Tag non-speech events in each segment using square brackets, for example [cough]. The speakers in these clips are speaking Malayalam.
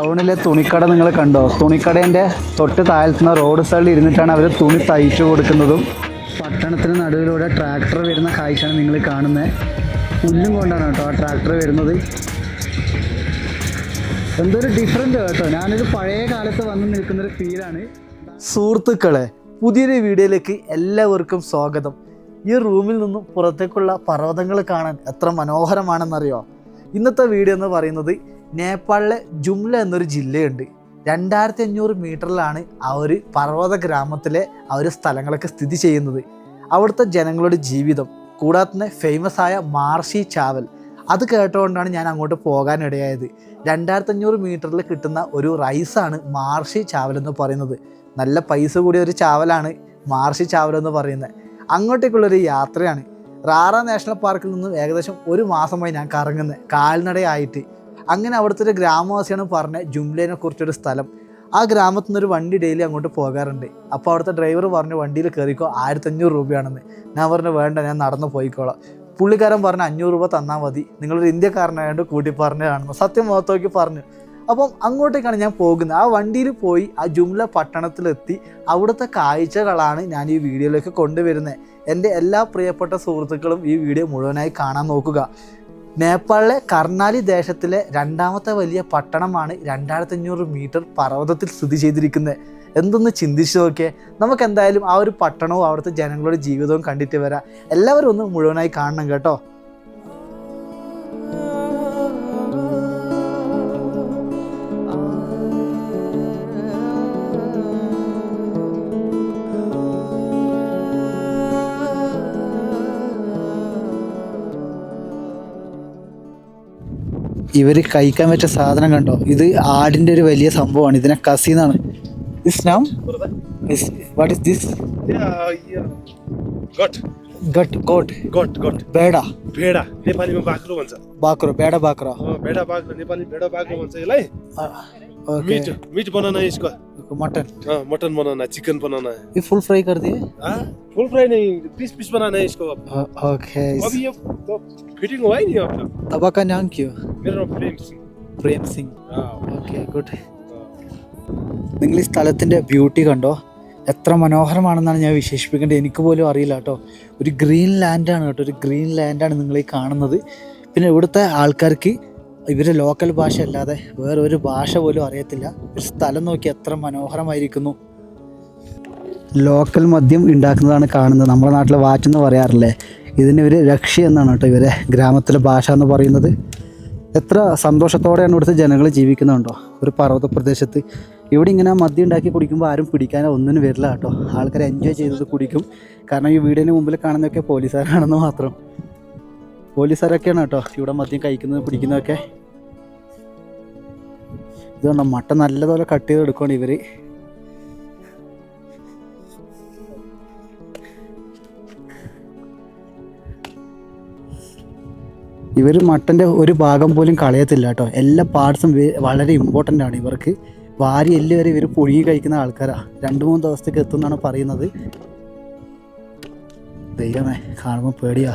ടൗണിലെ തുണിക്കട നിങ്ങൾ കണ്ടോ? തുണിക്കടേന്റെ തൊട്ട് താഴ്ത്തുന്ന റോഡ് സൈഡിൽ ഇരുന്നിട്ടാണ് അവർ തുണി തയ്ച്ചു കൊടുക്കുന്നതും. പട്ടണത്തിന് നടുവിലൂടെ ട്രാക്ടർ വരുന്ന കാഴ്ചയാണ് നിങ്ങൾ കാണുന്നത് പുല്ലും കൊണ്ടാണ് കേട്ടോ ആ ട്രാക്ടർ വരുന്നത്. എന്തൊരു ഡിഫറെന്റ് കേട്ടോ. ഞാനൊരു പഴയ കാലത്ത് വന്ന് നിൽക്കുന്നൊരു ഫീലാണ് സുഹൃത്തുക്കളെ പുതിയൊരു വീഡിയോയിലേക്ക് എല്ലാവർക്കും സ്വാഗതം. ഈ റൂമിൽ നിന്നും പുറത്തേക്കുള്ള പർവതങ്ങൾ കാണാൻ എത്ര മനോഹരമാണെന്നറിയോ? ഇന്നത്തെ വീഡിയോ എന്ന് പറയുന്നത് നേപ്പാളിലെ ജുംല എന്നൊരു ജില്ലയുണ്ട്. രണ്ടായിരത്തി അഞ്ഞൂറ് മീറ്ററിലാണ് ആ ഒരു പർവത ഗ്രാമത്തിലെ ആ ഒരു സ്ഥലങ്ങളൊക്കെ സ്ഥിതി ചെയ്യുന്നത്. അവിടുത്തെ ജനങ്ങളുടെ ജീവിതം കൂടാതെ തന്നെ ഫേമസ് ആയ മാർഷി ചാവൽ. അത് കേട്ടുകൊണ്ടാണ് ഞാൻ അങ്ങോട്ട് പോകാനിടയായത്. രണ്ടായിരത്തി അഞ്ഞൂറ് മീറ്ററിൽ കിട്ടുന്ന ഒരു റൈസാണ് മാർഷി ചാവൽ എന്ന് പറയുന്നത്. നല്ല പൈസ കൂടിയ ഒരു ചാവലാണ് മാർഷി ചാവൽ എന്ന് പറയുന്നത്. അങ്ങോട്ടേക്കുള്ളൊരു യാത്രയാണ്. റാറ നാഷണൽ പാർക്കിൽ നിന്നും ഏകദേശം ഒരു മാസമായി ഞാൻ കറങ്ങുന്നത്. കാൽനടയായിട്ട്. അങ്ങനെ അവിടുത്തെ ഒരു ഗ്രാമവാസിയാണ് പറഞ്ഞ ജുംലേനെ കുറിച്ചൊരു സ്ഥലം. ആ ഗ്രാമത്തിൽ നിന്നൊരു വണ്ടി ഡെയിലി അങ്ങോട്ട് പോകാറുണ്ട്. അപ്പോൾ അവിടുത്തെ ഡ്രൈവർ പറഞ്ഞു വണ്ടിയിൽ കയറിക്കോ ആയിരത്തഞ്ഞൂറ് രൂപയാണെന്ന്. ഞാൻ പറഞ്ഞു വേണ്ട ഞാൻ നടന്ന് പോയിക്കോളാം. പുള്ളിക്കാരൻ പറഞ്ഞു അഞ്ഞൂറ് രൂപ തന്നാൽ മതി. നിങ്ങളൊരു ഇന്ത്യക്കാരനായതുകൊണ്ട് കൂട്ടി പറഞ്ഞതാണെന്ന് സത്യം മുഖത്തോക്കി പറഞ്ഞു. അപ്പം അങ്ങോട്ടേക്കാണ് ഞാൻ പോകുന്നത്. ആ വണ്ടിയിൽ പോയി ആ ജുംല പട്ടണത്തിലെത്തി. അവിടുത്തെ കാഴ്ചകളാണ് ഞാൻ ഈ വീഡിയോയിലേക്ക് കൊണ്ടുവരുന്നത്. എന്റെ എല്ലാ പ്രിയപ്പെട്ട സുഹൃത്തുക്കളും ഈ വീഡിയോ മുഴുവനായി കാണാൻ നോക്കുക. നേപ്പാളിലെ കർണാലി ദേശത്തിലെ രണ്ടാമത്തെ വലിയ പട്ടണമാണ് രണ്ടായിരത്തി അഞ്ഞൂറ് മീറ്റർ പർവതത്തിൽ സ്ഥിതി ചെയ്തിരിക്കുന്നത്. എന്തൊന്ന് ചിന്തിച്ചു നോക്കിയേ നമുക്ക് എന്തായാലും ആ ഒരു പട്ടണവും അവിടുത്തെ ജനങ്ങളുടെ ജീവിതവും കണ്ടിട്ട് വരാം. എല്ലാവരും ഒന്ന് മുഴുവനായി കാണണം കേട്ടോ. ഇവർ കഴിക്കാൻ പറ്റിയ സാധനം കണ്ടോ ഇത് ആടിൻ്റെ ഒരു വലിയ സംഭവമാണ് ഇതിനെ കസി എന്നാണ് this name what is this Yeah, yeah. Goat goat goat goat goat ബേഡ भेडा नेपालीमा बाख्रो भन्छ ബാക്രോ ബേഡ ബാക്രോ अँ, भेडा बाख्रो नेपाली भेडा बाख्रो भन्छ यसलाई ഓക്കെ मिट मिट बनाना है इसको मटन हाँ, मटन बनाना है चिकन बनाना है ये फुल फ्राई कर दिए हाँ, फुल फ्राई नहीं पीस पीस बनाना है इसको ओके अभी ये तो फिटिंग हुआ ही नहीं अब तक तबा का नाम क्यों मेरा नाम प्रेम सिंह പ്രേം സിംഗ് हाँ, ഓക്കെ ഗുഡ് हाँ। നിങ്ങൾ ഈ സ്ഥലത്തിൻ്റെ ബ്യൂട്ടി കണ്ടോ എത്ര മനോഹരമാണെന്നാണ് ഞാൻ വിശേഷിപ്പിക്കേണ്ടത് എനിക്ക് പോലും അറിയില്ല കേട്ടോ ഒരു ഗ്രീൻ ലാൻഡാണ് കേട്ടോ ഒരു ഗ്രീൻ ലാൻഡാണ് നിങ്ങൾ ഈ കാണുന്നത് പിന്നെ ഇവിടുത്തെ ആൾക്കാർക്ക് ഇവരെ ലോക്കൽ ഭാഷ അല്ലാതെ വേറെ ഒരു ഭാഷ പോലും അറിയത്തില്ല. ഒരു സ്ഥലം നോക്കി എത്ര മനോഹരമായിരിക്കുന്നു. ലോക്കൽ മദ്യം ഉണ്ടാക്കുന്നതാണ് കാണുന്നത്. നമ്മുടെ നാട്ടിൽ വാച്ചെന്ന് പറയാറില്ലേ? ഇതിന് ഇവർ രക്ഷ എന്നാണ് കേട്ടോ ഇവരെ ഗ്രാമത്തിലെ ഭാഷ എന്ന് പറയുന്നത്. എത്ര സന്തോഷത്തോടെയാണ് ഇവിടുത്തെ ജനങ്ങൾ ജീവിക്കുന്നുണ്ടോ ഒരു പർവത പ്രദേശത്ത് ഇവിടെ ഇങ്ങനെ മദ്യം ഉണ്ടാക്കി കുടിക്കുമ്പോൾ ആരും പിടിക്കാനോ ഒന്നിനും വരില്ല കേട്ടോ. ആൾക്കാർ എൻജോയ് ചെയ്തത് കുടിക്കും. കാരണം ഈ വീടിന് മുമ്പിൽ കാണുന്നതൊക്കെ പോലീസുകാരാണെന്ന് മാത്രം. പോലീസുകാരൊക്കെയാണ് കേട്ടോ. ഇവിടെ മദ്യം കഴിക്കുന്നത് പിടിക്കുന്നതൊക്കെ. ഇതുകൊണ്ടോ മട്ട നല്ലതുപോലെ കട്ട് ചെയ്ത് എടുക്കുകയാണ് ഇവർ ഇവർ മട്ടന്റെ ഒരു ഭാഗം പോലും കളയത്തില്ല കേട്ടോ. എല്ലാ പാർട്സും വളരെ ഇമ്പോർട്ടന്റ് ആണ് ഇവർക്ക്. വാരി എല്ല് വരെ ഇവർ പുഴുങ്ങി കഴിക്കുന്ന ആൾക്കാരാണ് രണ്ട് മൂന്ന് ദിവസത്തേക്ക് എത്തുന്നാണ് പറയുന്നത്. ദൈവമേ കാണുമ്പോൾ പേടിയാ.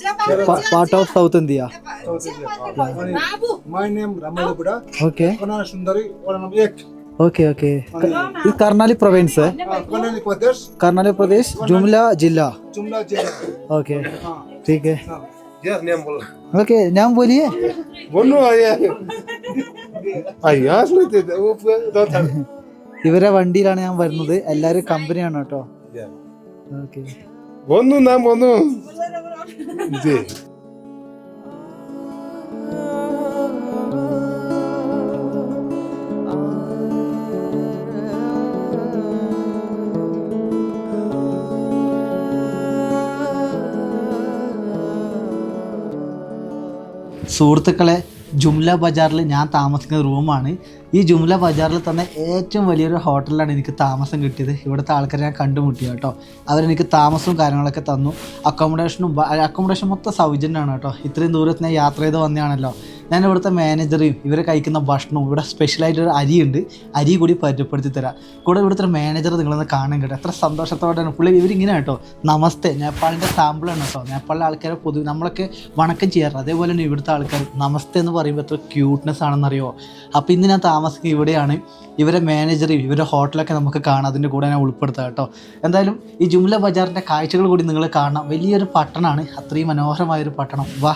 part of south India my name Rambahadur Budha okay कन्या सुन्दरी वडा नम्बर एक ओके ओके ये कर्नाली प्रोविंस है कल्याणी प्रदेश कर्नाली प्रदेश जुमला जिला जुम्ला जिल्ला ओके ठीक है यार नेम बोल ओके नाम बोलिए बोल्नु यार हाँस्नु त्यो ऊ दत्ता ഇവരെ വണ്ടിയിലാണ് ഞാൻ വരുന്നത് എല്ലാവരും കമ്പനിയാണ് കേട്ടോ ഓക്കെ വന്നു നാം വന്നു ജി സുഹൃത്തുക്കളെ ജുംല ബജാറിൽ ഞാൻ താമസിക്കുന്ന റൂമാണ്. ഈ ജുംല ബജാറിൽ തന്നെ ഏറ്റവും വലിയൊരു ഹോട്ടലിലാണ് എനിക്ക് താമസം കിട്ടിയത്. ഇവിടുത്തെ ആൾക്കാരെ ഞാൻ കണ്ടുമുട്ടി കേട്ടോ. അവരെനിക്ക് താമസവും കാര്യങ്ങളൊക്കെ തന്നു. അക്കോമഡേഷനും അക്കോമഡേഷൻ മൊത്തം സൗജന്യമാണ് കേട്ടോ. ഇത്രയും ദൂരത്ത് ഞാൻ യാത്ര ചെയ്ത് വന്നതാണല്ലോ. ഞാൻ ഇവിടുത്തെ മാനേജറെയും ഇവരെ കഴിക്കുന്ന ഭക്ഷണവും ഇവിടെ സ്പെഷ്യലായിട്ടൊരു അരിയുണ്ട്. അരി കൂടി പരിചയപ്പെടുത്തി തരാം. കൂടെ ഇവിടുത്തെ മാനേജർ നിങ്ങളൊന്ന് കാണാൻ കേട്ടോ. എത്ര സന്തോഷത്തോടെയാണ്. പുള്ളി ഇവരിങ്ങനെ കേട്ടോ. നമസ്തേ നേപ്പാളിന്റെ സാമ്പിളാണ് കേട്ടോ. നേപ്പാളിലെ ആൾക്കാരെ പൊതുവെ നമ്മളൊക്കെ വണക്കം ചെയ്യാറ്. അതേപോലെ തന്നെ ഇവിടുത്തെ ആൾക്കാർ നമസ്തേ എന്ന് പറയുമ്പോൾ എത്ര ക്യൂട്ട്നെസ് ആണെന്നറിയോ? അപ്പോൾ ഇന്ന് ഞാൻ താമസിക്കുന്നത് ഇവിടെയാണ്. ഇവരെ മാനേജറെയും ഇവരുടെ ഹോട്ടലൊക്കെ നമുക്ക് കാണാം. അതിന്റെ കൂടെ ഞാൻ ഉൾപ്പെടുത്താം കേട്ടോ. എന്തായാലും ഈ ജുംല ബജാറിന്റെ കാഴ്ചകൾ കൂടി നിങ്ങൾ കാണാം വലിയൊരു പട്ടണമാണ് അത്രയും മനോഹരമായൊരു പട്ടണം. വാ.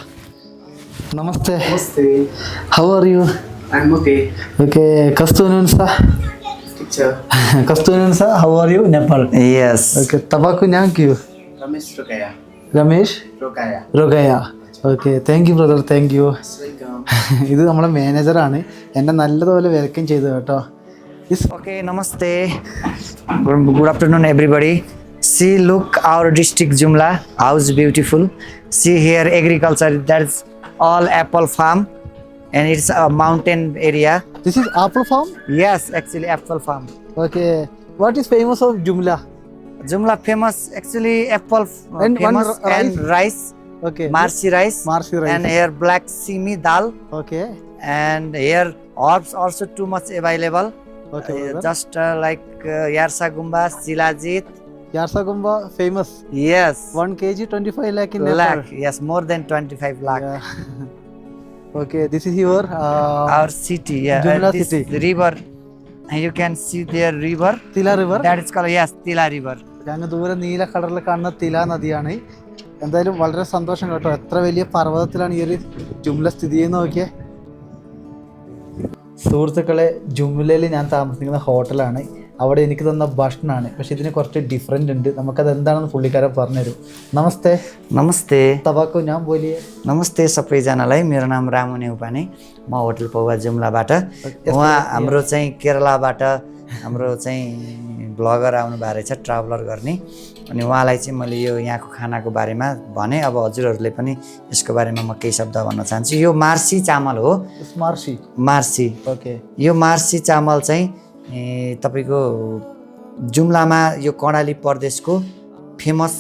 Namaste Namaste. How are you I'm okay. Okay കസ്തൂനുൻസ Teacher. കസ്തൂനുൻസ how are you Nepal Yes. Okay തബാക്കു ഞാൻ ക്യൂ Ramesh Rokaya. Ramesh Rokaya. Rokaya okay thank you brother thank you Welcome. ഇത് നമ്മളെ മാനേജറാണ് എന്നെ നല്ലതുപോലെ വെൽക്കം ചെയ്തു കേട്ടോ namaste. Good, good afternoon, everybody. See, look, our district Jumla, how's beautiful. See here, agriculture. That's all apple farm, and it's a mountain area. this is apple farm Yes, actually, apple farm. okay what is famous of jumla Jumla famous, actually, apple And one famous r- and rice, okay marsi rice, marsi rice and here black simi dal, okay and here herbs also too much available. okay Uh, just uh, like uh, Yarsa Gumba, Silajit. Yarsagumba famous yes 1 kg 25 lakh in Nepal lakh yes more than 25 lakh okay this is your uh, our city yeah Jumla this city. river you can see there river Tila river that is called yes tila river അങ്ങ് ദൂരെ നീല കളറിൽ കാണുന്ന തില നദിയാണ് എന്തായാലും വളരെ സന്തോഷം കേട്ടോ എത്ര വലിയ പർവതത്തിലാണ് ഈ ഒരു ജുംല സ്ഥിതി ചെയ്യുന്നത് നോക്കിയേ സുഹൃത്തുക്കളെ ജുംലയിൽ ഞാൻ താമസിക്കുന്ന ഹോട്ടലാണ് അവിടെ എനിക്ക് തന്ന ഭക്ഷണമാണ് പക്ഷെ ഇതിന് കുറച്ച് ഡിഫറെൻ്റ് ഉണ്ട് നമുക്കത് എന്താണെന്ന് പുള്ളിക്കാരൻ പറഞ്ഞുതരും നമസ്തേ नमस्ते തബാക്കോ ഞാൻ बोलिए नमस्ते सबैजनालाई मेरो नाम रामु नेउपाने म होटल पौवा जुम्लाबाट उहाँ हाम्रो चाहिँ केरलाबाट हाम्रो चाहिँ ब्लगर आउनु भएको रहेछ ट्राभलर गर्ने अनि उहाँलाई चाहिँ मैले यो यहाँको खानाको बारेमा भने अब हजुरहरूले पनि यसको बारेमा म केही शब्द भन्न चाहन्छु यो मार्सी चामल हो स्मार्शी मार्सी ओके यो मार्सी चामल चाहिँ ए, तपाईँको जुम्लामा यो कर्णाली प्रदेशको फेमस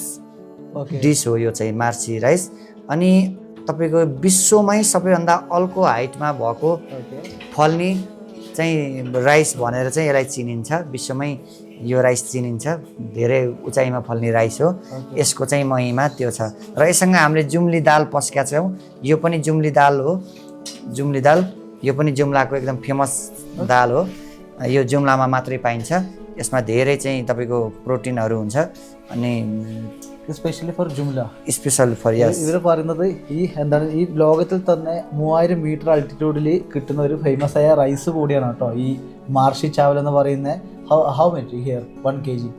डिस हो यो चाहिँ मार्सी राइस। अनि तपाईँको विश्वमै सबैभन्दा अल्को हाइटमा भएको फल्ने चाहिँ राइस भनेर चाहिँ यसलाई चिनिन्छ। विश्वमै यो राइस चिनिन्छ। धेरै उचाइमा फल्ने राइस हो। यसको चाहिँ महिमा त्यो छ। र यससँग हामीले जुम्ली दाल पस्केका छौँ। यो पनि जुम्ली दाल हो। जुम्ली दाल यो पनि जुम्लाको एकदम फेमस दाल हो। यो जुम्लामा मात्रै पाइन्छ यसमा धेरै चाहिँ तपाईँको प्रोटिनहरू हुन्छ अनि specially for Jumla special for yes ഇവർ പറയുന്നത് ഈ എന്താണ് ഈ ലോകത്തിൽ തന്നെ മൂവായിരം മീറ്റർ അൾട്ടിറ്റ്യൂഡിൽ കിട്ടുന്ന ഒരു ഫേമസ് ആയ റൈസ് കൂടിയാണ് കേട്ടോ ഈ മാർഷി ചാവൽ എന്ന് പറയുന്ന how much here one K G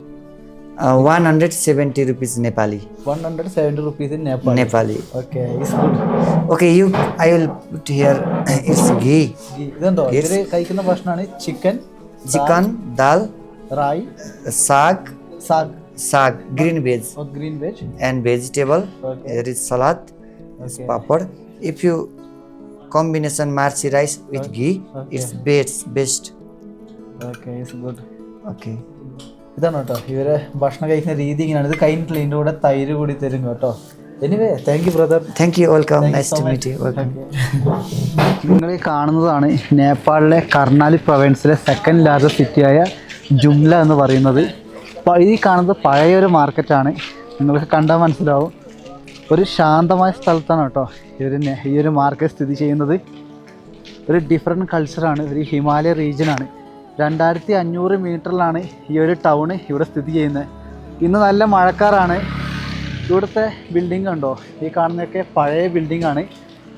One hundred seventy rupees Nepali one hundred seventy rupees in Nepal Nepali okay it's good okay you I will put here it's ghee ഇതുണ്ടോ ഇവര് കഴിക്കുന്ന ഭക്ഷണമാണ് ചിക്കൻ चिकन दाल റായി साग saag saag green veg green veg and vegetable okay there is salad Okay. papad if you combination marchi rice with ghee Okay. it's best best okay it's good okay ഇതാണ് കേട്ടോ. ഇവരെ ഭക്ഷണം കഴിക്കുന്ന രീതി ഇങ്ങനെയാണ്. ഇത് കഴിഞ്ഞിട്ടില്ല ഇതിന്റെ കൂടെ തൈര് കൂടി തരും കേട്ടോ. Anyway thank you brother thank you welcome nice to meet you welcome. നിങ്ങൾ ഈ കാണുന്നതാണ് നേപ്പാളിലെ കർണാലി പ്രൊവിൻസിലെ സെക്കൻഡ് ലാർജസ്റ്റ് സിറ്റിയായ ജുംല എന്ന് പറയുന്നത്. ഈ കാണുന്നത് പഴയൊരു മാർക്കറ്റാണ് നിങ്ങൾക്ക് കണ്ടാൽ മനസ്സിലാവും. ഒരു ശാന്തമായ സ്ഥലത്താണ് കേട്ടോ ഇവർ ഈ ഒരു മാർക്കറ്റ് സ്ഥിതി ചെയ്യുന്നത്. ഒരു ഡിഫറെന്റ് കൾച്ചറാണ് ഒരു ഹിമാലയ റീജിയനാണ് രണ്ടായിരത്തി അഞ്ഞൂറ് മീറ്ററിലാണ് ഈ ഒരു ടൗൺ ഇവിടെ സ്ഥിതി ചെയ്യുന്നത്. ഇന്ന് നല്ല മഴക്കാറാണ്. ഇവിടുത്തെ ബിൽഡിംഗ് ഉണ്ടോ ഈ കാണുന്നതൊക്കെ പഴയ ബിൽഡിംഗ് ആണ്.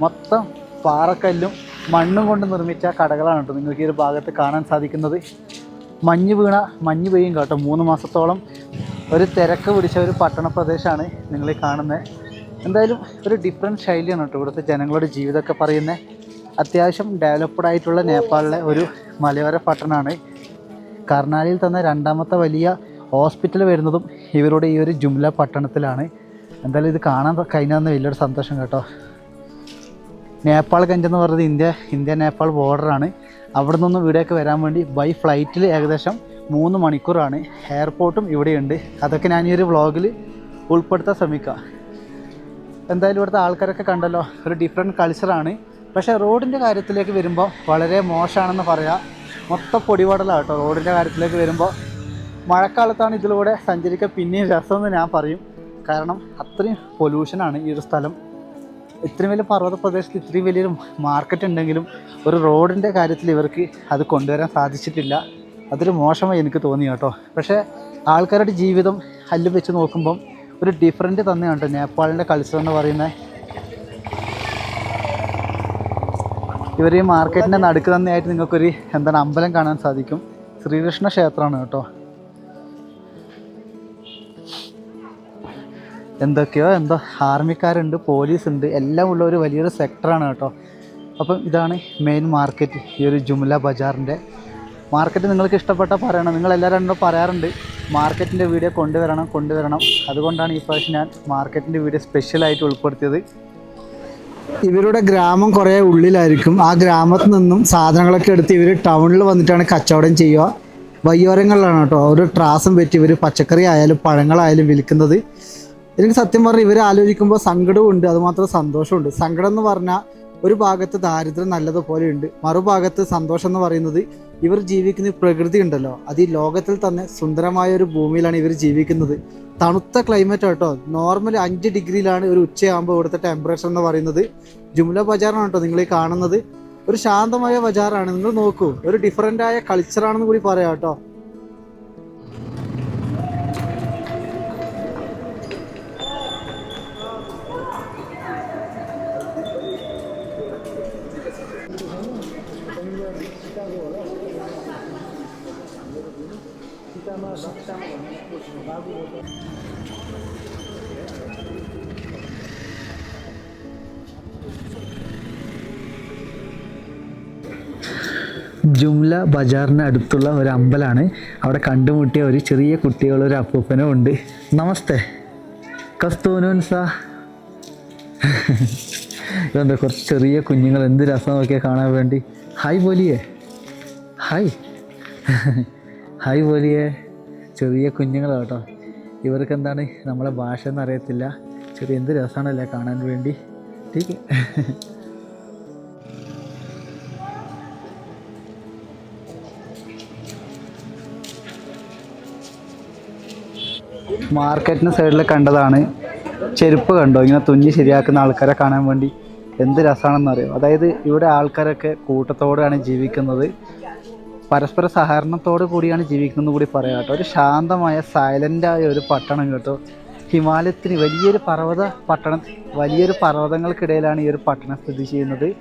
മൊത്തം പാറക്കല്ലും മണ്ണും കൊണ്ട് നിർമ്മിച്ച കടകളാണ് കേട്ടോ നിങ്ങൾക്ക് ഈ ഒരു ഭാഗത്ത് കാണാൻ സാധിക്കുന്നത്. മഞ്ഞ് വീണ മഞ്ഞ് പെയ്യും കേട്ടോ. മൂന്ന് മാസത്തോളം ഒരു തിരക്ക് പിടിച്ച ഒരു പട്ടണ പ്രദേശമാണ് നിങ്ങൾ കാണുന്നത്. എന്തായാലും ഒരു ഡിഫറെന്റ് ശൈലിയാണ് കേട്ടോ ഇവിടുത്തെ ജനങ്ങളുടെ ജീവിതമൊക്കെ പറയുന്നത്. അത്യാവശ്യം ഡെവലപ്ഡ് ആയിട്ടുള്ള നേപ്പാളിലെ ഒരു മലയോര പട്ടണമാണ്. കർണാലിയിൽ തന്നെ രണ്ടാമത്തെ വലിയ ഹോസ്പിറ്റൽ വരുന്നതും ഇവരുടെ ഈ ഒരു ജുംല പട്ടണത്തിലാണ്. എന്തായാലും ഇത് കാണാൻ കഴിഞ്ഞതെന്ന് വലിയൊരു സന്തോഷം കേട്ടോ. നേപ്പാൾ ഗഞ്ച് എന്ന് പറയുന്നത് ഇന്ത്യ ഇന്ത്യ നേപ്പാൾ ബോർഡറാണ് അവിടെ നിന്നും ഇവിടേക്ക് വരാൻ വേണ്ടി ബൈ ഫ്ലൈറ്റിൽ ഏകദേശം മൂന്ന് മണിക്കൂറാണ്. എയർപോർട്ടും ഇവിടെയുണ്ട്. അതൊക്കെ ഞാൻ ഈ ഒരു വ്ളോഗിൽ ഉൾപ്പെടുത്താൻ ശ്രമിക്കാം. എന്തായാലും ഇവിടുത്തെ ആൾക്കാരൊക്കെ കണ്ടല്ലോ. ഒരു ഡിഫറെന്റ് കൾച്ചറാണ് പക്ഷേ റോഡിന്റെ കാര്യത്തിലേക്ക് വരുമ്പോൾ വളരെ മോശമാണെന്ന് പറയാം. മൊത്തം പൊടിപടലാണ് കേട്ടോ റോഡിന്റെ കാര്യത്തിലേക്ക് വരുമ്പോൾ. മഴക്കാലത്താണ് ഇതിലൂടെ സഞ്ചരിക്കാൻ പിന്നെയും രസമെന്ന് ഞാൻ പറയും. കാരണം അത്രയും പൊല്യൂഷനാണ് ഈ ഒരു സ്ഥലം. ഇത്രയും വലിയ പർവത പ്രദേശത്ത് ഇത്രയും വലിയൊരു മാർക്കറ്റ് ഉണ്ടെങ്കിലും ഒരു റോഡിന്റെ കാര്യത്തിൽ ഇവർക്ക് അത് കൊണ്ടുവരാൻ സാധിച്ചിട്ടില്ല. അതൊരു മോശമായി എനിക്ക് തോന്നി കേട്ടോ. പക്ഷേ ആൾക്കാരുടെ ജീവിതം അല്ലു വെച്ച് നോക്കുമ്പം ഒരു ഡിഫറെന്റ് തന്നെയാണ് കേട്ടോ നേപ്പാളിന്റെ കൾച്ചർ എന്ന് പറയുന്നത്. ഇവർ ഈ മാർക്കറ്റിന്റെ നടുക്ക് തന്നെയായിട്ട് നിങ്ങൾക്കൊരു എന്താണ് അമ്പലം കാണാൻ സാധിക്കും. ശ്രീകൃഷ്ണ ക്ഷേത്രമാണ് കേട്ടോ. എന്തൊക്കെയോ എന്തോ ആർമിക്കാരുണ്ട് പോലീസ് ഉണ്ട് എല്ലാം ഉള്ള ഒരു വലിയൊരു സെക്ടറാണ് കേട്ടോ. അപ്പം ഇതാണ് മെയിൻ മാർക്കറ്റ് ഈ ഒരു ജുംല ബജാറിന്റെ മാർക്കറ്റ് നിങ്ങൾക്ക് ഇഷ്ടപ്പെട്ടാൽ പറയണം. നിങ്ങൾ എല്ലാവരും പറയാറുണ്ട് മാർക്കറ്റിന്റെ വീഡിയോ കൊണ്ടുവരണം കൊണ്ടുവരണം. അതുകൊണ്ടാണ് ഈ പ്രാവശ്യം ഞാൻ മാർക്കറ്റിന്റെ വീഡിയോ സ്പെഷ്യലായിട്ട് ഉൾപ്പെടുത്തിയത്. ഇവരുടെ ഗ്രാമം കുറേ ഉള്ളിലായിരിക്കും. ആ ഗ്രാമത്തിൽ നിന്നും സാധനങ്ങളൊക്കെ എടുത്ത് ഇവർ ടൗണിൽ വന്നിട്ടാണ് കച്ചവടം ചെയ്യുക. വയ്യോരങ്ങളിലാണ് കേട്ടോ. ഒരു ട്രാസും പറ്റി ഇവർ പച്ചക്കറി ആയാലും പഴങ്ങളായാലും വിൽക്കുന്നത്. എനിക്ക് സത്യം പറഞ്ഞാൽ ഇവർ ആലോചിക്കുമ്പോൾ സങ്കടമുണ്ട് അതുമാത്രം സന്തോഷമുണ്ട്. സങ്കടം എന്ന് പറഞ്ഞാൽ ഒരു ഭാഗത്ത് ദാരിദ്ര്യം നല്ലതുപോലെ ഉണ്ട്. മറുഭാഗത്ത് സന്തോഷം എന്ന് പറയുന്നത് ഇവർ ജീവിക്കുന്ന പ്രകൃതി ഉണ്ടല്ലോ. അത് ഈ ലോകത്തിൽ തന്നെ സുന്ദരമായ ഒരു ഭൂമിയിലാണ് ഇവർ ജീവിക്കുന്നത്. തണുത്ത ക്ലൈമറ്റ് കേട്ടോ നോർമലി അഞ്ച് ഡിഗ്രിയിലാണ് ഒരു ഉച്ചയാകുമ്പോൾ ഇവിടുത്തെ ടെമ്പറേച്ചർ എന്ന് പറയുന്നത്. ജുംല ബജാറാണ് കേട്ടോ നിങ്ങൾ ഈ കാണുന്നത്. ഒരു ശാന്തമായ ബജാറാണ്. നിങ്ങൾ നോക്കൂ ഒരു ഡിഫറന്റ് ആയ കൾച്ചറാണെന്ന് കൂടി പറയാം കേട്ടോ. ജുംല ബജാറിന് അടുത്തുള്ള ഒരു അമ്പലമാണ് അവിടെ കണ്ടുമുട്ടിയ ഒരു ചെറിയ കുട്ടികളും ഒരു അപ്പൂപ്പനും ഉണ്ട്. നമസ്തേ. കസ്തൂനോൻ സാ. ഇതെന്താ കുറച്ച് ചെറിയ കുഞ്ഞുങ്ങൾ എന്ത് രസം നോക്കിയാൽ കാണാൻ വേണ്ടി? ഹായ് പോലിയേ ഹായ് ഹായ് പോലിയേ ചെറിയ കുഞ്ഞുങ്ങളാണ് കേട്ടോ. ഇവർക്ക് എന്താണ് നമ്മളെ ഭാഷ എന്ന് അറിയത്തില്ല. ചെറിയ എന്ത് രസമാണല്ലേ കാണാൻ വേണ്ടി. ടീക്ക്. മാർക്കറ്റിന് സൈഡിൽ കണ്ടതാണ്. ചെരുപ്പ് കണ്ടോ? ഇങ്ങനെ തുന്നി ശരിയാക്കുന്ന ആൾക്കാരെ കാണാൻ വേണ്ടി. എന്ത് രസമാണെന്ന് അറിയാം അതായത് ഇവിടെ ആൾക്കാരൊക്കെ കൂട്ടത്തോടെയാണ് ജീവിക്കുന്നത്. പരസ്പര സഹകരണത്തോടു കൂടിയാണ് ജീവിക്കുന്നത് കൂടി പറയാം കേട്ടോ. ഒരു ശാന്തമായ സൈലന്റായ ഒരു പട്ടണം കേട്ടോ. ഹിമാലയത്തിന് വലിയൊരു പർവത പട്ടണം വലിയൊരു പർവതങ്ങൾക്കിടയിലാണ് ഈ ഒരു പട്ടണം സ്ഥിതി ചെയ്യുന്നത്.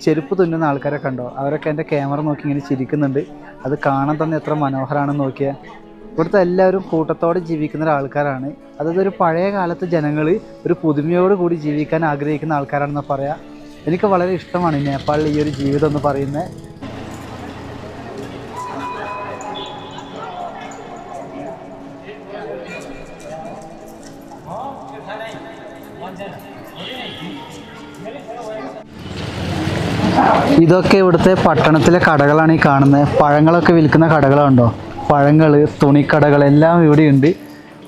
ചെരുപ്പ് തുന്നുന്ന ആൾക്കാരെ കണ്ടോ? അവരൊക്കെ എന്റെ ക്യാമറ നോക്കി ഇങ്ങനെ ചിരിക്കുന്നുണ്ട്. അത് കാണാൻ തന്നെ എത്ര മനോഹരമാണെന്ന് നോക്കിയാൽ ഇവിടുത്തെ എല്ലാവരും കൂട്ടത്തോടെ ജീവിക്കുന്ന ആൾക്കാരാണ് അതായത് ഒരു പഴയ കാലത്ത് ജനങ്ങൾ ഒരു പുതുമയോട് കൂടി ജീവിക്കാൻ ആഗ്രഹിക്കുന്ന ആൾക്കാരാണെന്ന് പറയാം. എനിക്ക് വളരെ ഇഷ്ടമാണ് നേപ്പാളിൽ ഈ ഒരു ജീവിതം എന്ന് പറയുന്നത്. ഇതൊക്കെ ഇവിടുത്തെ പട്ടണത്തിലെ കടകളാണ് ഈ കാണുന്നത്. പഴങ്ങളൊക്കെ വിൽക്കുന്ന കടകളുണ്ടോ പഴങ്ങൾ തുണിക്കടകൾ എല്ലാം ഇവിടെയുണ്ട്.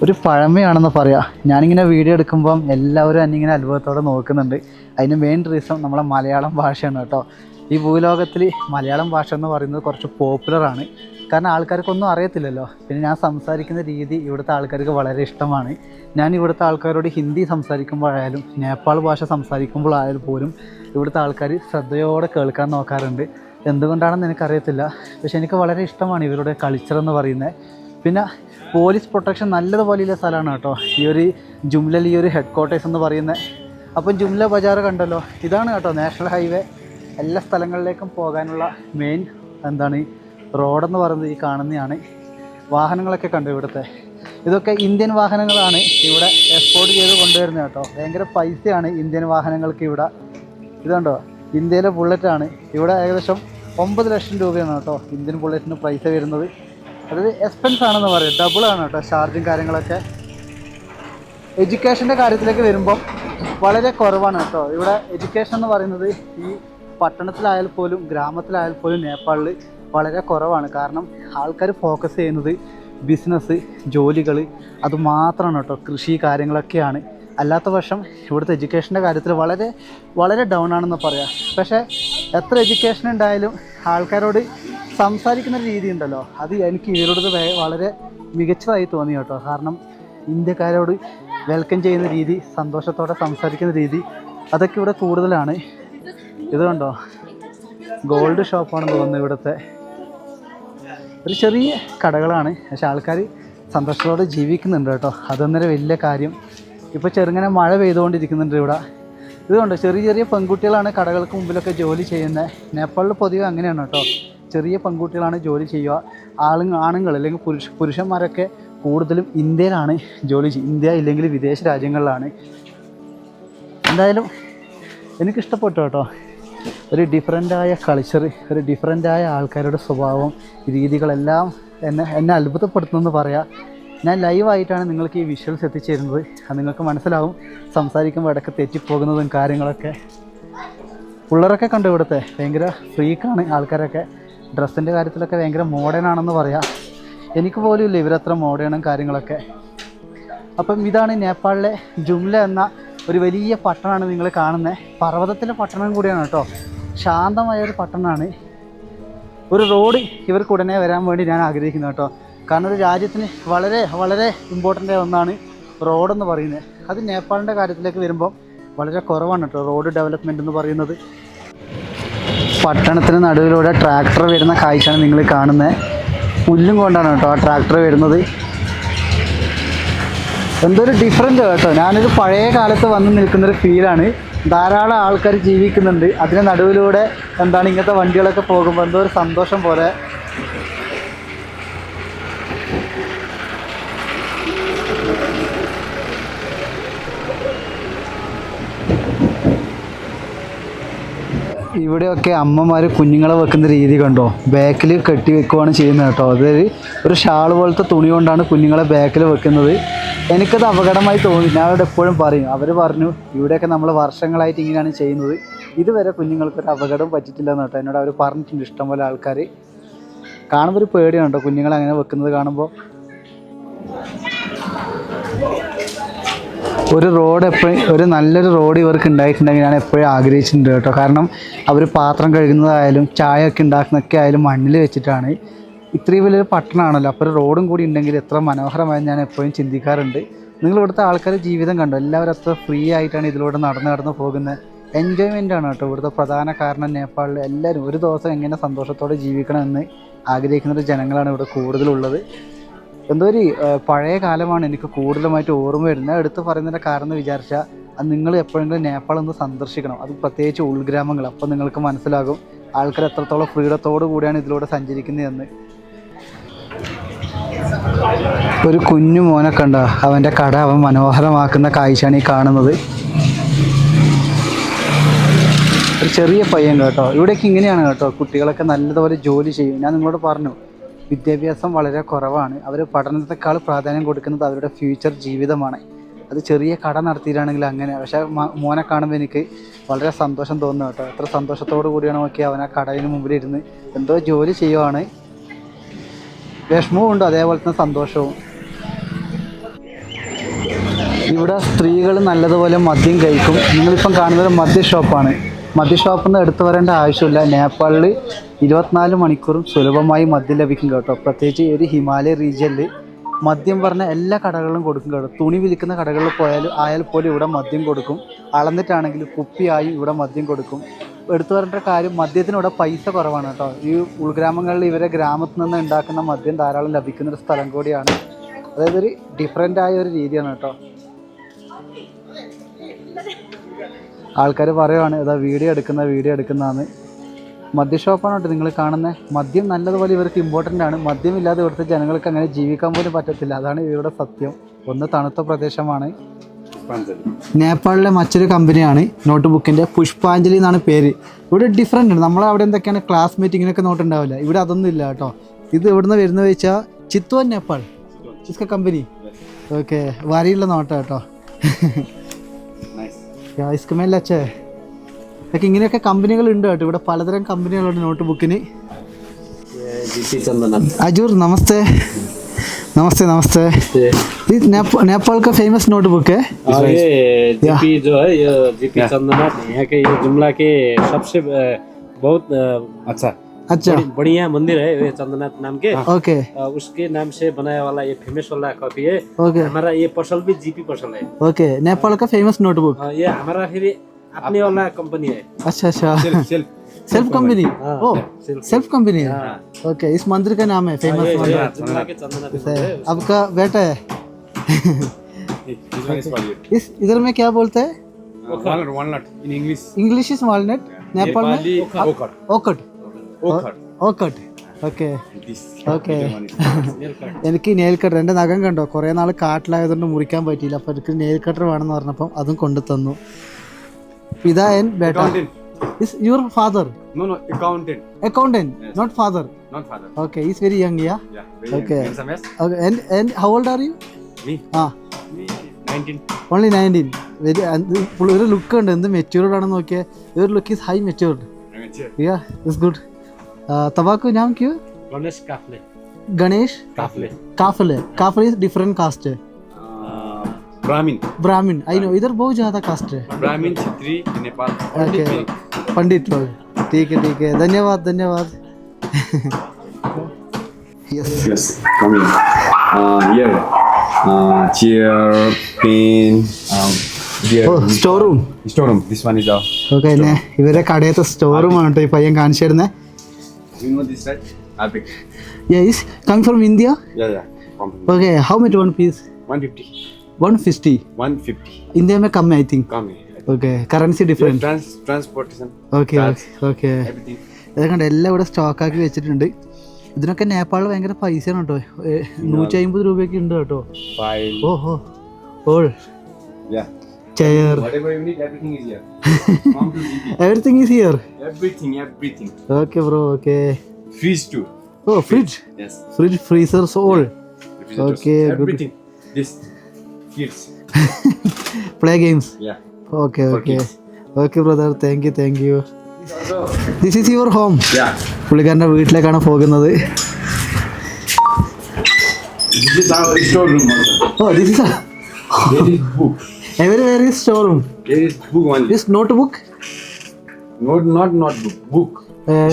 ഒരു പഴമയാണെന്ന് പറയാം. ഞാനിങ്ങനെ വീഡിയോ എടുക്കുമ്പം എല്ലാവരും എന്നെ ഇങ്ങനെ അത്ഭുതത്തോടെ നോക്കുന്നുണ്ട്. അതിന് മെയിൻ റീസൺ നമ്മളെ മലയാളം ഭാഷയാണ് കേട്ടോ. ഈ ഭൂലോകത്തിൽ മലയാളം ഭാഷ എന്ന് പറയുന്നത് കുറച്ച് പോപ്പുലറാണ് കാരണം ആൾക്കാർക്കൊന്നും അറിയത്തില്ലല്ലോ. പിന്നെ ഞാൻ സംസാരിക്കുന്ന രീതി ഇവിടുത്തെ ആൾക്കാർക്ക് വളരെ ഇഷ്ടമാണ്. ഞാൻ ഇവിടുത്തെ ആൾക്കാരോട് ഹിന്ദി സംസാരിക്കുമ്പോഴായാലും നേപ്പാൾ ഭാഷ സംസാരിക്കുമ്പോഴായാലും പോലും ഇവിടുത്തെ ആൾക്കാർ ശ്രദ്ധയോടെ കേൾക്കാൻ നോക്കാറുണ്ട്. എന്തുകൊണ്ടാണെന്ന് എനിക്കറിയത്തില്ല. പക്ഷെ എനിക്ക് വളരെ ഇഷ്ടമാണ് ഇവരുടെ കൾച്ചർ എന്ന് പറയുന്നത്. പിന്നെ പോലീസ് പ്രൊട്ടക്ഷൻ നല്ലതുപോലെയുള്ള സ്ഥലമാണ് കേട്ടോ. ഈ ഒരു ജുംലയിൽ ഈ ഒരു ഹെഡ് ക്വാർട്ടേഴ്സ് എന്ന് പറയുന്നത് അപ്പം ജുംല ബജാർ കണ്ടല്ലോ. ഇതാണ് കേട്ടോ നാഷണൽ ഹൈവേ എല്ലാ സ്ഥലങ്ങളിലേക്കും പോകാനുള്ള മെയിൻ എന്താണ് റോഡെന്ന് പറയുന്നത് ഈ കാണുന്നതാണ് വാഹനങ്ങളൊക്കെ കണ്ടു ഇവിടുത്തെ. ഇതൊക്കെ ഇന്ത്യൻ വാഹനങ്ങളാണ്. ഇവിടെ എക്സ്പോർട്ട് ചെയ്ത് കൊണ്ടുവരുന്നത് കേട്ടോ. ഭയങ്കര പൈസയാണ് ഇന്ത്യൻ വാഹനങ്ങൾക്ക് ഇവിടെ. ഇതുണ്ടോ ഇന്ത്യയിലെ ബുള്ളറ്റാണ് ഇവിടെ ഏകദേശം ഒമ്പത് ലക്ഷം രൂപയാണ് കേട്ടോ ഇന്ത്യൻ ബുള്ളറ്റിന് പ്രൈസ് വരുന്നത്. അതായത് എക്സ്പെൻസ് ആണെന്ന് പറയും. ഡബിളാണ് കേട്ടോ ചാർജും കാര്യങ്ങളൊക്കെ. എഡ്യൂക്കേഷന്റെ കാര്യത്തിലേക്ക് വരുമ്പം വളരെ കുറവാണ് കേട്ടോ. ഇവിടെ എഡ്യൂക്കേഷൻ എന്ന് പറയുന്നത് ഈ പട്ടണത്തിലായാൽ പോലും ഗ്രാമത്തിലായാൽ പോലും നേപ്പാളിൽ വളരെ കുറവാണ്. കാരണം ആൾക്കാർ ഫോക്കസ് ചെയ്യുന്നത് ബിസിനസ് ജോലികൾ അതുമാത്രമാണ് കേട്ടോ കൃഷി കാര്യങ്ങളൊക്കെയാണ്. അല്ലാത്ത പക്ഷം ഇവിടുത്തെ എഡ്യൂക്കേഷന്റെ കാര്യത്തിൽ വളരെ വളരെ ഡൗൺ ആണെന്ന് പറയാം. പക്ഷേ എത്ര എഡ്യൂക്കേഷൻ ഉണ്ടായാലും ആൾക്കാരോട് സംസാരിക്കുന്ന രീതി ഉണ്ടല്ലോ അത് എനിക്ക് ഇവരോട് വളരെ മികച്ചതായി തോന്നി കേട്ടോ. കാരണം ഇന്ത്യക്കാരോട് വെൽക്കം ചെയ്യുന്ന രീതി സന്തോഷത്തോടെ സംസാരിക്കുന്ന രീതി അതൊക്കെ ഇവിടെ കൂടുതലാണ്. ഇത് കണ്ടോ? ഗോൾഡ് ഷോപ്പാണെന്ന് തോന്നുന്നു ഇവിടുത്തെ. ഒരു ചെറിയ കടകളാണ്. പക്ഷേ ആൾക്കാർ സന്തോഷത്തോടെ ജീവിക്കുന്നുണ്ട് കേട്ടോ. അതൊന്നൊരു വലിയ കാര്യം. ഇപ്പോൾ ചെറുങ്ങനെ മഴ പെയ്തുകൊണ്ടിരിക്കുന്നുണ്ട് ഇവിടെ. ഇതുകൊണ്ട് ചെറിയ ചെറിയ പെൺകുട്ടികളാണ് കടകൾക്ക് മുമ്പിലൊക്കെ ജോലി ചെയ്യുന്നത് നേപ്പാളിൽ പൊതുവെ അങ്ങനെയാണ് കേട്ടോ. ചെറിയ പെൺകുട്ടികളാണ് ജോലി ചെയ്യുക. ആളു ആണുങ്ങൾ അല്ലെങ്കിൽ പുരുഷ പുരുഷന്മാരൊക്കെ കൂടുതലും ഇന്ത്യയിലാണ് ജോലി ചെയ്യുക. ഇന്ത്യ ഇല്ലെങ്കിൽ വിദേശ രാജ്യങ്ങളിലാണ്. എന്തായാലും എനിക്കിഷ്ടപ്പെട്ടു കേട്ടോ. ഒരു ഡിഫറെന്റായ കൾച്ചർ ഒരു ഡിഫറെന്റായ ആൾക്കാരുടെ സ്വഭാവം രീതികളെല്ലാം എന്നെ എന്നെ അത്ഭുതപ്പെടുത്തുന്നെന്ന് പറയാം. ഞാൻ ലൈവായിട്ടാണ് നിങ്ങൾക്ക് ഈ വിഷ്വൽസ് എത്തിച്ചേരുന്നത്. അത് നിങ്ങൾക്ക് മനസ്സിലാവും. സംസാരിക്കുമ്പോൾ ഇടയ്ക്ക് തെറ്റിപ്പോകുന്നതും കാര്യങ്ങളൊക്കെ. പിള്ളേരൊക്കെ കണ്ടു ഇവിടുത്തെ? ഭയങ്കര ഫ്രീക്കാണ് ആൾക്കാരൊക്കെ. ഡ്രസ്സിന്റെ കാര്യത്തിലൊക്കെ ഭയങ്കര മോഡേൺ ആണെന്ന് പറയാം. എനിക്ക് പോലും ഇല്ല ഇവരത്ര മോഡേണും കാര്യങ്ങളൊക്കെ. അപ്പം ഇതാണ് നേപ്പാളിലെ ജുംല എന്ന ഒരു വലിയ പട്ടണമാണ് നിങ്ങൾ കാണുന്നത് പർവതത്തിലെ പട്ടണം കൂടിയാണ് കേട്ടോ. ശാന്തമായ ഒരു പട്ടണമാണ് ഒരു റോഡ് ഇവർക്ക് ഉടനെ വരാൻ വേണ്ടി ഞാൻ ആഗ്രഹിക്കുന്നു കേട്ടോ. കാരണം ഒരു രാജ്യത്തിന് വളരെ വളരെ ഇമ്പോർട്ടന്റ് ആയ ഒന്നാണ് റോഡെന്ന് പറയുന്നത് അത് നേപ്പാളിന്റെ കാര്യത്തിലേക്ക് വരുമ്പോൾ വളരെ കുറവാണ് കേട്ടോ റോഡ് ഡെവലപ്മെന്റ് എന്ന് പറയുന്നത്. പട്ടണത്തിന് നടുവിലൂടെ ട്രാക്ടർ വരുന്ന കാഴ്ചയാണ് നിങ്ങൾ കാണുന്നത് പുല്ലും കൊണ്ടാണ് കേട്ടോ ആ ട്രാക്ടർ വരുന്നത്. എന്തൊരു ഡിഫറന്റ് കേട്ടോ. ഞാനൊരു പഴയ കാലത്ത് വന്ന് നിൽക്കുന്നൊരു ഫീലാണ് ധാരാളം ആൾക്കാർ ജീവിക്കുന്നുണ്ട്. അതിന് നടുവിലൂടെ എന്താണ് ഇങ്ങനത്തെ വണ്ടികളൊക്കെ പോകുമ്പോൾ എന്തോ ഒരു സന്തോഷം പോലെ ഇവിടെയൊക്കെ അമ്മമാർ കുഞ്ഞുങ്ങളെ വെക്കുന്ന രീതി കണ്ടോ? ബാക്കിൽ കെട്ടി വെക്കുവാണ് ചെയ്യുന്നത് കേട്ടോ. അതായത് ഒരു ഷാൾ പോലത്തെ തുണി കൊണ്ടാണ് കുഞ്ഞുങ്ങളെ ബാക്കിൽ വെക്കുന്നത്. എനിക്കത് അപകടമായി തോന്നി. ഞാൻ അവിടെ എപ്പോഴും പറയും. അവർ പറഞ്ഞു ഇവിടെയൊക്കെ നമ്മൾ വർഷങ്ങളായിട്ട് ഇങ്ങനെയാണ് ചെയ്യുന്നത്. ഇതുവരെ കുഞ്ഞുങ്ങൾക്ക് ഒരു അപകടം പറ്റിയിട്ടില്ല എന്ന് കേട്ടോ എന്നോട് അവർ പറഞ്ഞിട്ടുണ്ട് ഇഷ്ടംപോലെ ആൾക്കാർ കാണുമ്പോൾ ഒരു പേടിയാണ് കേട്ടോ കുഞ്ഞുങ്ങളെ അങ്ങനെ വെക്കുന്നത് കാണുമ്പോൾ ഒരു റോഡ് എപ്പോഴും ഒരു നല്ലൊരു റോഡ് ഇവർക്ക് ഉണ്ടായിട്ടുണ്ടെങ്കിൽ ഞാൻ എപ്പോഴും ആഗ്രഹിച്ചിട്ടുണ്ട് കേട്ടോ. കാരണം അവർ പാത്രം കഴുകുന്നതായാലും ചായ ഒക്കെ ഉണ്ടാക്കുന്നതൊക്കെ ആയാലും മണ്ണിൽ വെച്ചിട്ടാണ്. ഇത്രയും വലിയൊരു പട്ടണമാണല്ലോ. അപ്പോൾ ഒരു റോഡും കൂടി ഉണ്ടെങ്കിൽ എത്ര മനോഹരമായി ഞാൻ എപ്പോഴും ചിന്തിക്കാറുണ്ട്. നിങ്ങൾ ഇവിടുത്തെ ആൾക്കാരുടെ ജീവിതം കണ്ടോ? എല്ലാവരും അത്ര ഫ്രീ ആയിട്ടാണ് ഇതിലൂടെ നടന്ന് നടന്ന് പോകുന്നത്. എൻജോയ്മെന്റ് ആണ് കേട്ടോ. ഇവിടുത്തെ പ്രധാന കാരണം നേപ്പാളിൽ എല്ലാവരും ഒരു ദിവസം എങ്ങനെ സന്തോഷത്തോടെ ജീവിക്കണമെന്ന് ആഗ്രഹിക്കുന്ന ജനങ്ങളാണ് ഇവിടെ കൂടുതലുള്ളത്. എന്തോ ഒരു പഴയ കാലമാണ് എനിക്ക് കൂടുതലുമായിട്ട് ഓർമ്മ വരുന്നത്. എടുത്ത് പറയുന്നതിന്റെ കാരണം വിചാരിച്ചാൽ അത് നിങ്ങൾ എപ്പോഴെങ്കിലും നേപ്പാൾ ഒന്ന് സന്ദർശിക്കണം. അത് പ്രത്യേകിച്ച് ഉൾഗ്രാമങ്ങൾ. അപ്പോൾ നിങ്ങൾക്ക് മനസ്സിലാകും ആൾക്കാർ എത്രത്തോളം ഫ്രീഡത്തോടു കൂടിയാണ് ഇതിലൂടെ സഞ്ചരിക്കുന്നതെന്ന്. ഒരു കുഞ്ഞു മോനെ കണ്ട അവന്റെ കട അവൻ മനോഹരമാക്കുന്ന കാഴ്ചയാണ് ഈ കാണുന്നത്. ഒരു ചെറിയ പയ്യൻ കേട്ടോ. ഇവിടേക്ക് ഇങ്ങനെയാണ് കേട്ടോ. കുട്ടികളൊക്കെ നല്ലതുപോലെ ജോലി ചെയ്യും. ഞാൻ നിങ്ങളോട് പറഞ്ഞു വിദ്യാഭ്യാസം വളരെ കുറവാണ്. അവർ പഠനത്തെക്കാൾ പ്രാധാന്യം കൊടുക്കുന്നത് അവരുടെ ഫ്യൂച്ചർ ജീവിതമാണ്. അത് ചെറിയ കട നടത്തിയിട്ടാണെങ്കിൽ അങ്ങനെ. പക്ഷേ മോനെ കാണുമ്പോൾ എനിക്ക് വളരെ സന്തോഷം തോന്നുന്നു കേട്ടോ. എത്ര സന്തോഷത്തോടു കൂടിയാണ് നോക്കി അവൻ ആ കടയിന് മുമ്പിലിരുന്ന് എന്തോ ജോലി ചെയ്യുവാണ്. വിഷമവും ഉണ്ട് അതേപോലെ തന്നെ സന്തോഷവും. ഇവിടെ സ്ത്രീകൾ നല്ലതുപോലെ മദ്യം കഴിക്കും. നിങ്ങളിപ്പം കാണുന്നത് മദ്യ ഷോപ്പാണ് മദ്യ ഷോപ്പിൽ നിന്ന് എടുത്തു വരേണ്ട ആവശ്യമില്ല. നേപ്പാളിൽ ഇരുപത്തിനാല് മണിക്കൂറും സുലഭമായി മദ്യം ലഭിക്കും കേട്ടോ. പ്രത്യേകിച്ച് ഒരു ഹിമാലയ റീജിയനിൽ മദ്യം പറഞ്ഞ എല്ലാ കടകളിലും കൊടുക്കും കേട്ടോ. തുണി വിൽക്കുന്ന കടകളിൽ പോയാലും ആയാൽ പോലും ഇവിടെ മദ്യം കൊടുക്കും. അളന്നിട്ടാണെങ്കിൽ കുപ്പിയായും ഇവിടെ മദ്യം കൊടുക്കും. എടുത്തു പറഞ്ഞ കാര്യം മദ്യത്തിന് പൈസ കുറവാണ് കേട്ടോ. ഈ ഉൾഗ്രാമങ്ങളിൽ ഇവരെ ഗ്രാമത്തിൽ നിന്ന് ഉണ്ടാക്കുന്ന മദ്യം ധാരാളം ലഭിക്കുന്ന ഒരു സ്ഥലം കൂടിയാണ്. അതായത് ഒരു ഡിഫറെന്റ് ആയ ഒരു രീതിയാണ് കേട്ടോ. ആൾക്കാർ പറയുവാണ് ഇതാ വീഡിയോ എടുക്കുന്ന വീഡിയോ എടുക്കുന്നതാണ്. മദ്യ ഷോപ്പാണ് കേട്ടോ നിങ്ങൾ കാണുന്നത് മദ്യം നല്ലതുപോലെ ഇവർക്ക് ഇമ്പോർട്ടന്റ് ആണ്. മദ്യമില്ലാതെ ഇവിടുത്തെ ജനങ്ങൾക്ക് അങ്ങനെ ജീവിക്കാൻ പോലും പറ്റത്തില്ല. അതാണ് ഇവരുടെ സത്യം. ഒന്ന് തണുത്ത പ്രദേശമാണ്. നേപ്പാളിലെ മറ്റൊരു കമ്പനിയാണ് നോട്ട് ബുക്കിന്റെ പുഷ്പാഞ്ജലി എന്നാണ് പേര്. ഇവിടെ ഡിഫറെന്റ് ആണ് നമ്മളെ അവിടെ എന്തൊക്കെയാണ്? ക്ലാസ് മീറ്റിങ്ങിനൊക്കെ നോട്ട് ഉണ്ടാവില്ല? ഇവിടെ അതൊന്നും ഇല്ല കേട്ടോ. ഇത് ഇവിടുന്ന് വരുന്നത് വെച്ചാൽ ചിത്വൻ നേപ്പാൾ. ഇസ്ക കമ്പനി. ഓക്കെ വരിയുള്ള നോട്ടാ കേട്ടോ. അച്ഛേ? ഒക്കെ ഇങ്ങനെയൊക്കെ കമ്പനികൾ ഉണ്ട് കേട്ടോ ഇവിടെ പലതരം കമ്പനികളുണ്ട് നോട്ട് ബുക്കിന് अजूर नमस्ते नमस्ते नमस्ते ये नेप, नेपाल का फेमस नोटबुक है हाँ, ये जीपी जो है ये जीपी चंदनाथ यहाँ के ये जुमला के सबसे अ, बहुत अ, अच्छा अच्छा बड़ी- बढ़िया मंदिर है ये चंदनाथ नाम के ओके अ, उसके नाम से बनाया वाला ये फेमस वाला कॉपी है ओके हमारा ये पर्सल भी जीपी पर्सल है ओके नेपाल का फेमस नोटबुक अ, ये हमारा फिर अपने वाला कंपनी है अच्छा अच्छा सेल्फ सेल्फ कंपनी हाँ, ओ सेल्फ सेल्फ कंपनी है हाँ। ओके इस मंदिर का नाम है हाँ, फेमस ये- ये मंदिर जुमला के चंदनाथ है। मंदिर है। आपका बेटा है [laughs] इस इधर में क्या बोलते हैं walnut walnut in english English is walnut Nepal में Nepali okar ओकट okar ഓക്കട്ട് okay this okay എനിക്ക് നെയിൽ കട്ടർ എൻ്റെ നഖം കണ്ടോ കുറേ നാൾ കാട്ടിലായതുകൊണ്ട് മുറിക്കാൻ പറ്റിയില്ല അപ്പോൾ എനിക്ക് നെയിൽ കട്ടർ വേണമെന്ന് പറഞ്ഞപ്പം അതും കൊണ്ടു തന്നു Pida and beta. Accountant. Is your father? No, no, accountant. Accountant, Yes. not father. Not father. Okay, he's very young, yeah. Yeah. very Okay. handsome, yes. Okay, and and how old are you? Me. Ah, Me. 19. only 19. Very and ഒരു ലുക്ക് ഉണ്ട് എന്ത് മെച്യൂർഡ് ആണെന്ന് നോക്കിയാൽ ഒരു look is high matured I'm a chair. Yeah is good തബാക്കു ഞാൻ ക്യൂ Ganesh Kafle. Ganesh Kafle. Kafle Kafle is different caste है uh, brahmin ब्राह्मण आई नो इधर बहुत ज्यादा कास्ट है brahmin chhatri in nepal okay पंडित लोग ठीक है ठीक है धन्यवाद धन्यवाद yes yes coming uh, here uh, chair pen um, here oh store room store room this one is a okay പിന്നെ ഇവരെ കടയത്തെ സ്റ്റോർ റൂം ആണ് കേട്ടോ ഈ പയ്യൻ കാണിച്ചു തരുന്നത് you know this right Arabic yes come from India yeah yeah from okay how much one piece 150 one fifty 150 India में कम है I think come here okay currency different Trans transportation okay okay okay everything ഇത് കണ്ട എല്ലാം ഇവിടെ സ്റ്റോക്കാക്കി വെച്ചിട്ടുണ്ട് ഇതിനൊക്കെ നേപ്പാളിൽ ഭയങ്കര പൈസയാണ് കേട്ടോ നൂറ്റി അമ്പത് രൂപയൊക്കെ ഉണ്ട് കേട്ടോ file ഓഹോ all yeah chair whatever you need everything is here come to GP everything is here everything everything okay bro okay fridge too oh fridge yes fridge freezers all refrigerators, Okay, good. Kids play games yeah Okay, For okay. kids. Okay brother Thank you, thank you this is your home പുള്ളിക്കാരന്റെ വീട്ടിലേക്കാണ് പോകുന്നത് this is our storeroom also oh this is every very store room there is book only this note book not not not book book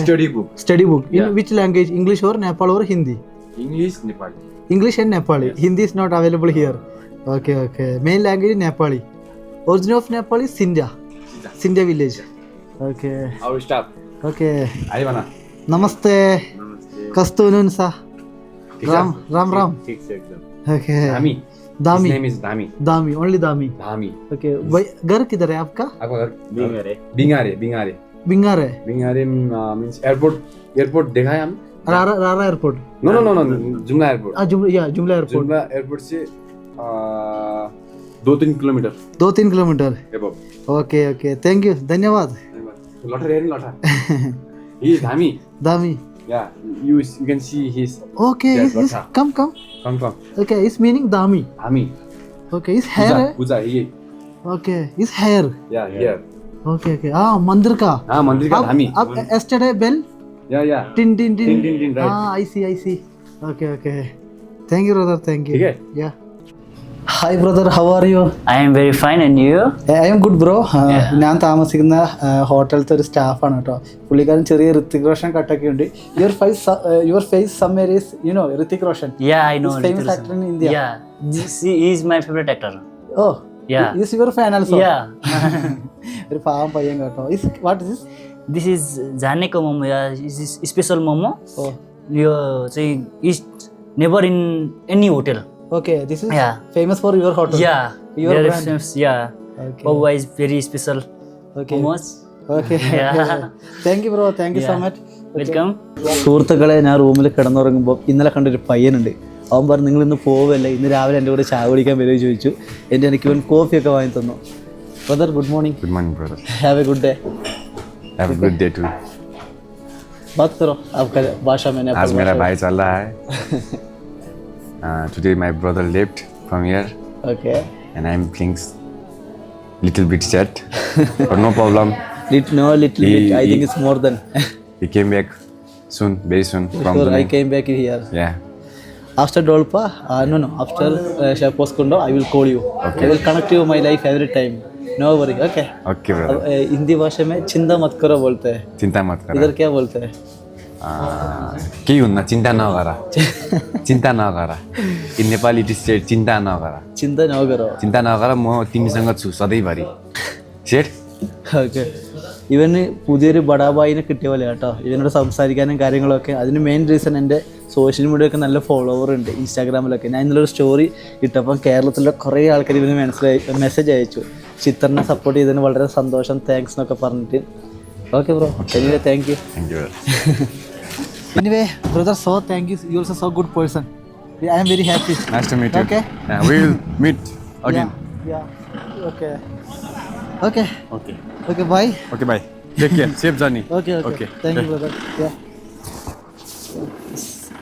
study book book Yeah. Which language English or Nepal or Hindi english nepali English and Nepali. Hindi is not available here. Okay okay main language Nepali origin of Nepali Sinda സിൻഡ വില്ലേജ് ഓക്കെ ഓക്കെ നമസ്തേ കസ്തൂനുൻ സാ राम राम राम ठीक से एकदम ओके दामी दामी दामी दामी दामी ओके भाई घर किधर है आपका आपका घर बिंगारे बिंगारे बिंगारे बिंगारे बिंगारे मींस एयरपोर्ट एयरपोर्ट देखा है हम रारा रारा airport no no no no जुमला एयरपोर्ट हाँ जुमला या जुमला एयरपोर्ट जुमला एयरपोर्ट से दो तीन किलोमीटर। दो तीन kilometre okay okay. Thank you धन्यवाद. मंदिर का मंदिर का धामी अब एस्टेड है बेल टिन टिन टिन tin I see I see okay okay thank you brother thank you yeah Hi brother how are you I am very fine, and you? I am good bro ഞാൻ താമസിക്കുന്ന ഹോട്ടലത്തെ ഒരു സ്റ്റാഫാണ് കേട്ടോ പുള്ളിക്കാരൻ ചെറിയ ഋത്തിക് റോഷൻ കട്ടൊക്കെ ഉണ്ട് your face your face summer is you know Hrithik Roshan Yeah, I know. Famous Ritik actor in Roshan. India Yeah, this he is my favorite actor. Oh Yeah. Is your fan also Yeah. ഒരു പാവം പയ്യൻ കേട്ടോ is what is this is जानेको मोमो या this is special momo. ഓ यो चाहिँ is never in any hotel. Okay this is Yeah. Famous for your hotel Yeah. Your very brand. famous. Yeah. Okay. Pawa is very special Okay. momos. Okay Yeah. Thank you bro thank you so Yeah. Much Welcome. സുഹൃത്തുക്കളെ ഞാൻ റൂമിൽ കിടന്നുറങ്ങുമ്പോൾ ഇന്നലെ കണ്ടൊരു പയ്യനുണ്ട് അവൻ പറഞ്ഞു നിങ്ങൾ ഇന്ന് പോവല്ലേ ഇന്ന് രാവിലെ എൻ്റെ കൂടെ ചായ കുടിക്കാൻ വരുമോ ചോദിച്ചു എൻ്റെ എനിക്ക് ഇവൻ കോഫിയൊക്കെ വാങ്ങി തന്നു brother good morning good morning brother have a good day have a good day to बात करो आपका भाषा में आज मेरा भाई चल रहा है my brother left from here okay and I am feeling little bit sad, but no problem. lit no little He- bit i think he- it's more than He came back soon, very soon from Sure, i Brunei. came back here Yeah. after dolpa uh, no no after uh, Shapos Kundo, i will call you Okay. i will connect you my life every time no worry okay Okay, brother. ए, हिंदी भाषा में चिंता मत करो बोलते हैं चिंता मत कर इधर क्या बोलते हैं केही हुन्न चिन्ता नगर चिन्ता नगर in Nepali it is said चिन्ता नगर चिंता न करो चिन्ता नगर म तिमीसँग छु सधैँभरि सेट ഓക്കെ ഇവന് പുതിയൊരു ബടാബായിനെ കിട്ടിയ പോലെ കേട്ടോ ഇവനോട് സംസാരിക്കാനും കാര്യങ്ങളൊക്കെ അതിന് മെയിൻ റീസൺ എൻ്റെ സോഷ്യൽ മീഡിയയൊക്കെ നല്ല ഫോളോവർ ഉണ്ട് ഇൻസ്റ്റാഗ്രാമിലൊക്കെ ഞാൻ ഇന്നലെ ഒരു സ്റ്റോറി ഇട്ടപ്പം കേരളത്തിലെ കുറേ ആൾക്കാർ ഇവന് മനസ്സിലായി മെസ്സേജ് അയച്ചു ചിത്രനെ സപ്പോർട്ട് ചെയ്തതിന് വളരെ സന്തോഷം താങ്ക്സ് എന്നൊക്കെ പറഞ്ഞിട്ട് okay bro anyway thank you thank you Anyway, brother, so thank you. You're also so good person. I am very happy. Nice to meet you. Okay. Yeah, we will meet again. Yeah. yeah. Okay. Okay. Okay. Okay. Bye. Okay. Bye. Take care. Safe journey. Okay. Okay. okay. Thank okay. you, brother. Yeah.